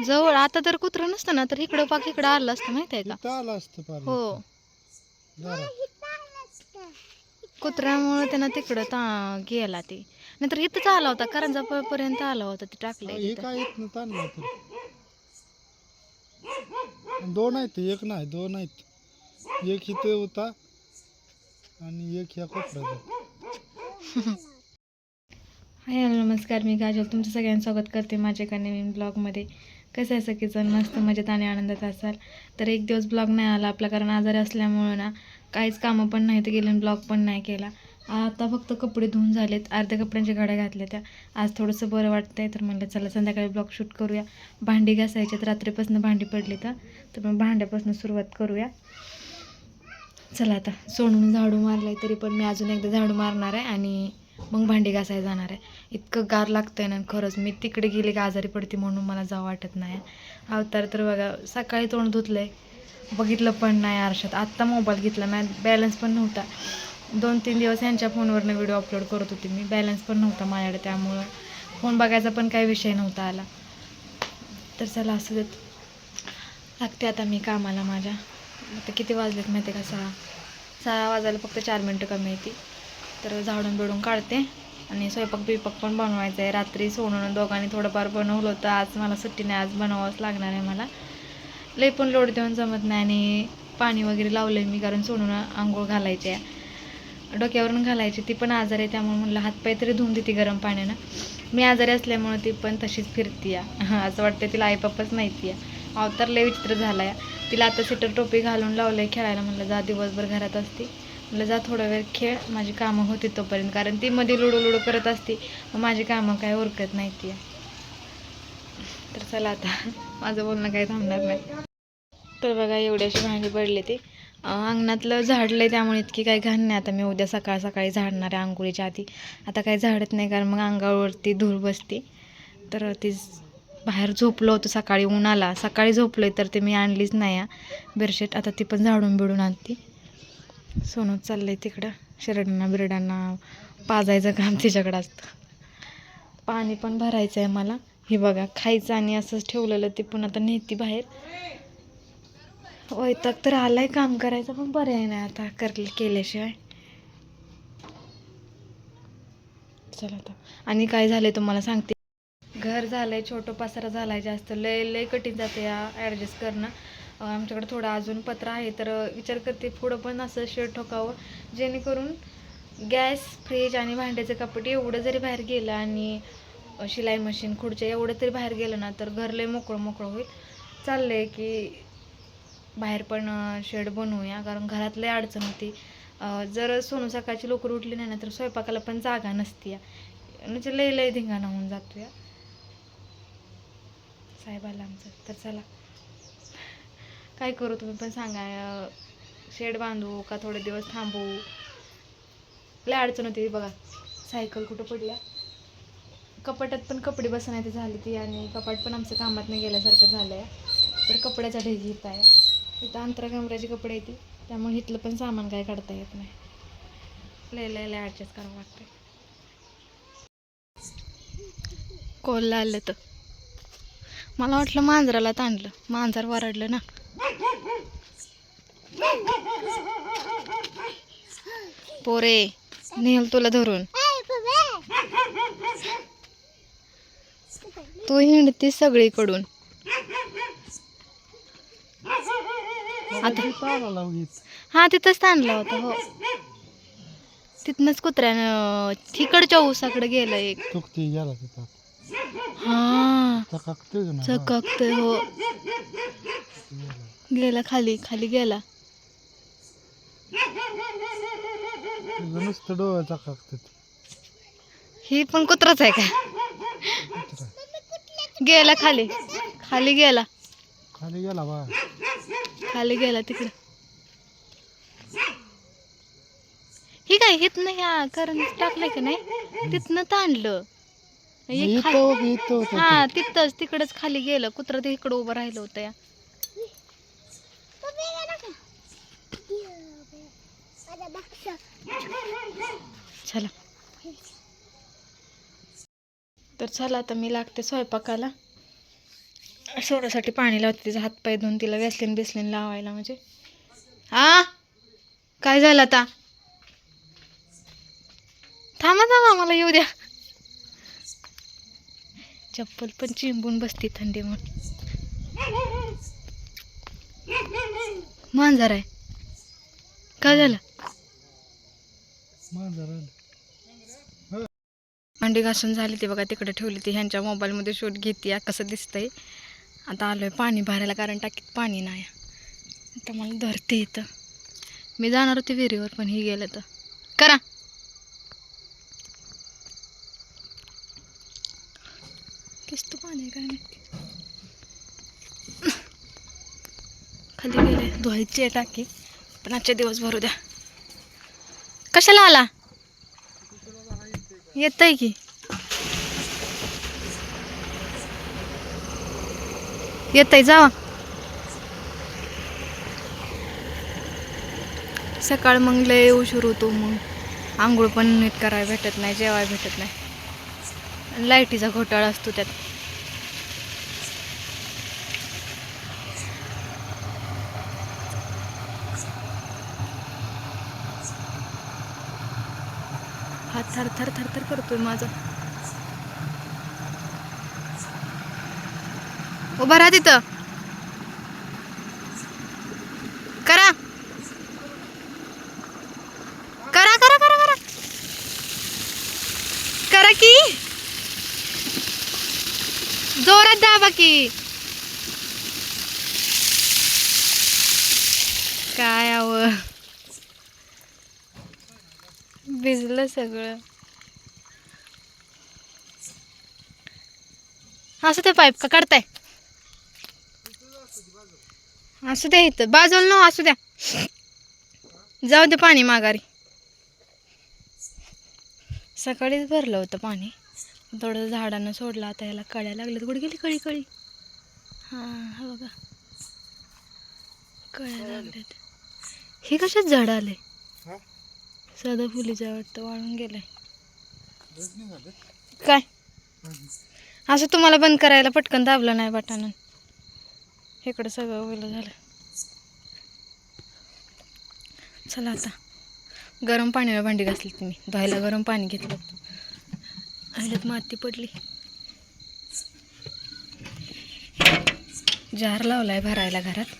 जवळ. आता तर कुत्रं नसतं ना तर इकडं पाक इकडं आलं असतं माहिती आहे का? आलं असतं हो. जरा. कुत्र्यामुळे त्यानं तिकडं ता गेला ते. नाहीतर इथंच आला होता करंजापर्यंत आला होता ते हे. काय येत आणलं तर दोन आहेत एक नाही दोन आहेत. एक इथे होता आणि एक ह्या कोपऱ्यात होता. हाय हॅलो नमस्कार. मी काजल. तुमचं सगळ्यांचं स्वागत करते माझ्या नवीन ब्लॉगमध्ये. कसं आहे सगळेजण मस्त मजेत आणि आनंदात असाल? तर एक दिवस ब्लॉग नाही आला आपला कारण आजारी असल्यामुळं ना काहीच कामं पण नाही तर गेले ब्लॉग पण नाही केला. आता फक्त कपडे धुवून झालेत. अर्ध्या कपड्यांच्या गाड्या घातल्या त्या. आज थोडंसं बरं वाटतं आहे तर म्हणलं चला संध्याकाळी ब्लॉग शूट करूया. भांडी घासायच्यात. रात्रीपासून भांडी पडली तर. तर मग भांड्यापासून सुरुवात करूया. चला आता. सोडून झाडू मारलाय तरी पण मी अजून एकदा झाडू मारणार आहे आणि मग भांडी घासायला जाणार आहे. इतकं गार लागतं आहे ना खरंच. मी तिकडे गेले की आजारी पडते म्हणून मला जावं वाटत नाही. अवतार तर बघा सकाळी तोंड धुतलं आहे बघितलं पण नाही आरशात. आत्ता मोबाईल घेतला मॅ बॅलन्स पण नव्हता. दोन तीन दिवस यांच्या फोनवरनं व्हिडिओ अपलोड करत होते मी. बॅलन्स पण नव्हता माझ्याकडे त्यामुळं. फोन बघायचा पण काही विषय नव्हता आला. तर चला असं देत. लागते आता मी कामाला माझ्या. आता किती वाजलेत माहिती आहे का? सहा. सहा वाजायला फक्त चार मिनटं कमी येते तर झाडून बिडून काढते. आणि स्वयंपाक बिपाक पण बनवायचा आहे रात्री सोनून दोघांनी थोडंफार बनवलं होतं. आज मला सुट्टी नाही. आज बनवावंच लागणार आहे मला. लई पण लोड देऊन जमत नाही आणि पाणी वगैरे लावलं आहे मी कारण सोनून आंघोळ घालायची आहे. डोक्यावरून घालायची. ती पण आजारी आहे. त्यामुळे म्हणलं हातपाय तरी धुवून देते गरम पाण्यानं. मी आजारी असल्यामुळे ती पण तशीच फिरती या असं वाटतं तिला आईपप्पाच माहिती आहे. अवतार लय विचित्र झाला आहे तिला आता सिटर टोपी घालून लावलं आहे खेळायला. म्हणलं जा दिवसभर घरात असते. म्हटलं जा थोडा वेळ खेळ माझी कामं होती तोपर्यंत. कारण ती मध्ये लुडू लुडू करत असते मग माझी कामं काय उरकत नाही ती. तर चला आता माझं बोलणं काही थांबणार नाही. तर बघा एवढ्याशी भांडी पडली ती. अंगणातलं झाडलंय त्यामुळे इतकी काही घाण नाही. आता मी उद्या सकाळ सकाळी झाडणार आहे आंघोळीच्या आधी. आता काही झाडत नाही कारण मग अंगावरती धूळ बसते. तर ती बाहेर झोपलो होतो सकाळी ऊन आला. सकाळी झोपलोय तर ते मी आणलीच नाही आहे बेडशीट आता ती पण झाडून बिडून आणते. सोनू चाललंय तिकडं. शिरडांना बिरडांना पाजायचं काम तिच्याकडं असतं. पाणी पण भरायचं आहे मला. हे बघा खायचं आणि असंच ठेवलेलं ते पण आता नेती बाहेर. वैताग तर आलाय काम करायचं पण बरं आहे ना आता कर केल्याशिवाय. चला आता. आणि काय झालंय तुम्हाला सांगते. घर झालंय छोटं पसारा झालाय जास्त. लय लय कठीण जाते या ॲडजस्ट करणं. आमच्याकडे थोडं अजून पत्र आहे तर विचार करते पुढं पण असं शेड ठोकावं. जेणेकरून गॅस फ्रीज आणि भांड्याचं कपडे एवढं जरी बाहेर गेलं आणि शिलाई मशीन खुर्च्या एवढं तरी बाहेर गेलं ना तर घर लय मोकळं मोकळं होईल. चाललंय की बाहेर पण शेड बनवूया कारण घरात लय अडचण होती. जर सोनू सकाळची लवकर उठली नाही ना तर स्वयंपाकाला पण जागा नसती या म्हणजे लय लय धिंगाणा होऊन जातो या साहेब आला आमचं. तर चला. काय करू तुम्ही पण सांगा शेड बांधू का थोडे दिवस थांबू? लय अडचण होती बघा. सायकल कुठं पडल्या? कपाटात पण कपडे बसण्याची झाली ती आणि कपाट पण आमचं कामात नाही गेल्यासारखं झालं आहे तर कपड्याचा ढेज इथं आहे. इथं अंतरा कमऱ्याची कपडे येते त्यामुळे इथलं पण सामान काय काढता येत नाही. लय लय लय ॲडजस्ट करावं लागतं कोल्हा आलं तर. मला वाटलं मांजराला ताणलं. मांजर वरडलं ना. पोरे नेल तुला धरून. तू हिंडती सगळीकडून. आता हा तिथंच ताणला होता हो. तिथनंच कुत्र्यानं तिकडच्या ऊसाकडे गेलं एक. हा. चकाकतोय हो. गेला खाली खाली गेला. नुसतं ही पण कुत्राच आहे का गेला खाली खाली गेला. खाली गेला बा. खाली गेला तिकडं. ही काय हिथनं ह्या कारण टाकलंय का नाही? तिथनं ताणलं हे खा- इथं इथं होतं हा तिथंच तिकडच खाली गेलं. कुत्र ते इकडं उभं राहिलं होतं या. चला. तर चला आता मी लागते स्वयंपाकाला. सोडासाठी पाणी लावते तिचा हातपाय धुवून तिला वेसलीन बिसलीन लावायला म्हणजे. आ? काय झालं आता? थांबा थांबा मला येऊ द्या. चप्पल पण चिंबून बसते थंडी म्हणून. मांजर आहे. काय झालं? भांडी अंडी घासून झाली ती बघा तिकडे ठेवली ती. ह्यांच्या मोबाईलमध्ये शूट घेते. कसं दिसतंय? आता आलोय पाणी भरायला कारण टाकीत पाणी नाही. आता मला धरते इथं. मी जाणार होते विहिरीवर पण ही गेलं तर. करा. किस्त पाणी आहे काय माहिती? खाली गेले. धुवायची आहे टाकी. पण आजच्या दिवस भरू द्या. कशाला आला? येतंय की. येतंय जावा. सकाळ मग लय उशीर होतो मग. आंघोळ पण नीट करायला भेटत नाही जेवायला भेटत नाही. लाईटीचा घोटाळा असतो त्यात. हात थर थर थर थर करतोय माझा. उभा राहा तिथं. करा. करा करा करा करा. करा की. जोरात दाबा की. काय आव भिजलं सगळं. असं ते पाईप का काढताय? असू द्या इथं बाजूला न असू द्या. जाऊ दे पाणी माघारी. सकाळीच भरलं होतं पाणी. थोडं झाडानं सोडलं आता याला कळ्या लागल्यात. कुठे गेली कळी कळी? हां हा बघा. कळ्या लागल्यात. हे कशात झाड आले हा? साधा फुलीचं वाटतं वाळून गेलंय. काय? असं तुम्हाला बंद करायला पटकन दाबलं नाही बटानं इकडं सगळं ओलं झालं. चला आता. गरम पाण्याला भांडी घासली तुम्ही धुवायला गरम पाणी घेतलं आल्यात माती पडली. जार लावलाय भरायला घरात.